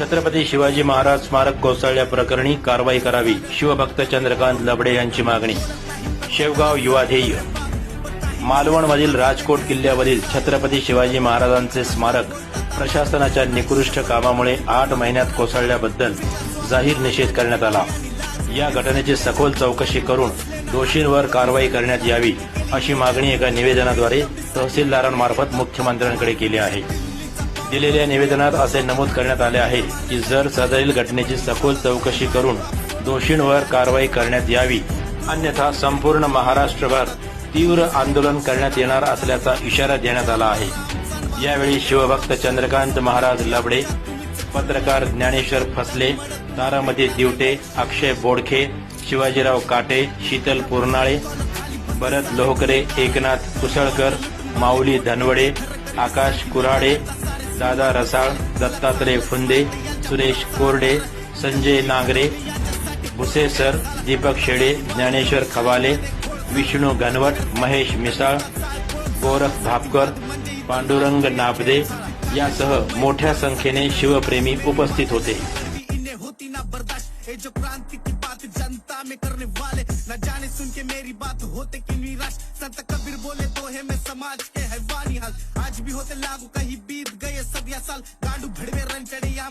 छत्रपती शिवाजी महाराज स्मारक कोसळल्याप्रकरणी कारवाई करावी शिवभक्त चंद्रकांत लबडे यांची मागणी. शेवगाव युवा ध्येय. मालवणमधील राजकोट किल्ल्यावरील छत्रपती शिवाजी महाराजांचे स्मारक प्रशासनाच्या निकृष्ट कामामुळे आठ महिन्यात कोसळल्याबद्दल जाहीर निषेध करण्यात आला. या घटनेची सखोल चौकशी करून दोषींवर कारवाई करण्यात यावी अशी मागणी एका निवेदनाद्वारे तहसीलदारांमार्फत मुख्यमंत्र्यांकडे केली आहे. दिलेल्या निवेदनात असे नमूद करण्यात आले आहे की जर सदरील घटनेची सखोल चौकशी करून दोषींवर कारवाई करण्यात यावी अन्यथा संपूर्ण महाराष्ट्रभर तीव्र आंदोलन करण्यात येणार असल्याचा इशारा देण्यात आला आहे. यावेळी शिवभक्त चंद्रकांत महाराज लबडे पत्रकार ज्ञानेश्वर फसले तारामती दिवटे अक्षय बोडखे शिवाजीराव काटे शीतल पुरनाळे भरत लोहकरे एकनाथ कुसळकर माऊली धनवडे आकाश कुऱ्हाडे दादा रसाळ दत्तात्रय फुंदे सुरेश कोरडे संजय नांगरे भुसेसर दीपक शेडे ज्ञानेश्वर खवाले विष्णू घनवट महेश मिसाळ गोरख भापकर पांडुरंग नाबदे यासह मोठ्या संख्येने शिवप्रेमी उपस्थित होते. होती ना बर्दाश्त। ये जो क्रांति की बात जनता में करने वाले। न जाने सुन के मेरी बात होते कि निराश। संत कबीर बोले तो है, मैं समाज के हैवानी हाल। आज भी होते लागू, कहीं बीत गए सब या साल। गांडू भड़वे रन चढ़े या